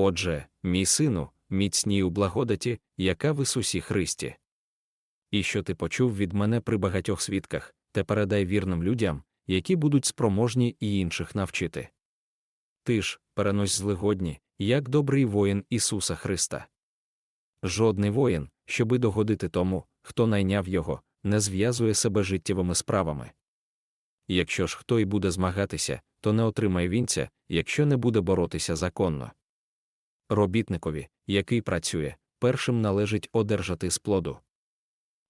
Отже, мій сину, міцній у благодаті, яка в Ісусі Христі. І що ти почув від мене при багатьох свідках, те передай вірним людям, які будуть спроможні і інших навчити. Ти ж, перенось злигодні, як добрий воїн Ісуса Христа. Жодний воїн, щоби догодити тому, хто найняв його, не зв'язує себе життєвими справами. Якщо ж хто й буде змагатися, то не отримає вінця, якщо не буде боротися законно. Робітникові, який працює, першим належить одержати з плоду.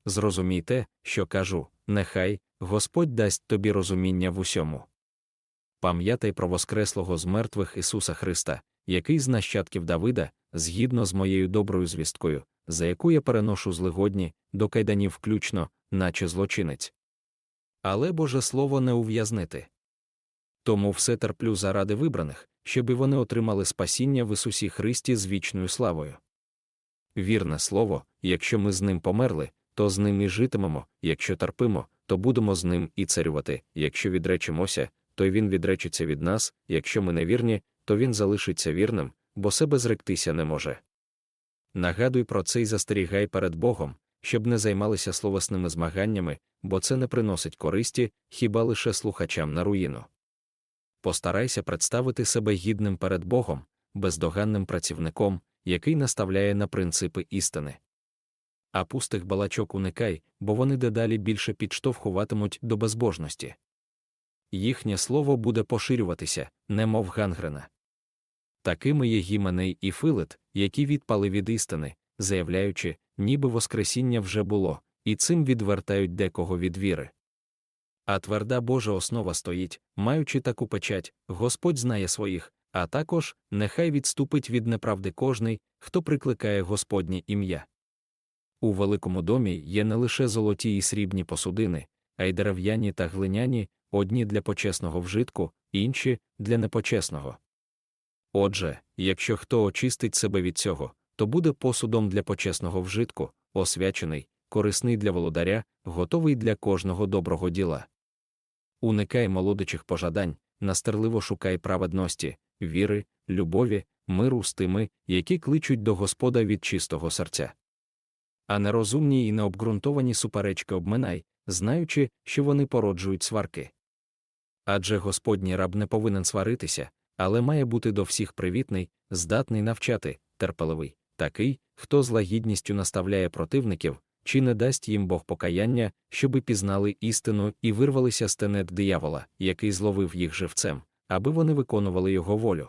Зрозумій те, що кажу, нехай Господь дасть тобі розуміння в усьому. Пам'ятай про Воскреслого з мертвих Ісуса Христа, який з нащадків Давида, згідно з моєю доброю звісткою, за яку я переношу злигодні, до кайданів включно, наче злочинець. Але Боже Слово не ув'язнити. Тому все терплю заради вибраних, щоб і вони отримали спасіння в Ісусі Христі з вічною славою. Вірне слово, якщо ми з ним померли, то з ним і житимемо, якщо терпимо, то будемо з ним і царювати, якщо відречемося, то й він відречеться від нас, якщо ми невірні, то він залишиться вірним, бо себе зректися не може. Нагадуй про це й застерігай перед Богом, щоб не займалися словесними змаганнями, бо це не приносить користі хіба лише слухачам на руїну. Постарайся представити себе гідним перед Богом, бездоганним працівником, який наставляє на принципи істини. А пустих балачок уникай, бо вони дедалі більше підштовхуватимуть до безбожності. Їхнє слово буде поширюватися, немов гангрена. Такими є Гіменей і Филет, які відпали від істини, заявляючи, ніби Воскресіння вже було, і цим відвертають декого від віри. А тверда Божа основа стоїть, маючи таку печать, Господь знає своїх, а також нехай відступить від неправди кожний, хто прикликає Господнє ім'я. У великому домі є не лише золоті і срібні посудини, а й дерев'яні та глиняні, одні для почесного вжитку, інші для непочесного. Отже, якщо хто очистить себе від цього, то буде посудом для почесного вжитку, освячений, корисний для володаря, готовий для кожного доброго діла. Уникай молодичих пожадань, настирливо шукай праведності, віри, любові, миру з тими, які кличуть до Господа від чистого серця. А нерозумні і необґрунтовані суперечки обминай, знаючи, що вони породжують сварки. Адже Господній раб не повинен сваритися, але має бути до всіх привітний, здатний навчати, терпеливий, такий, хто з лагідністю наставляє противників, чи не дасть їм Бог покаяння, щоби пізнали істину і вирвалися з тенет диявола, який зловив їх живцем, аби вони виконували його волю.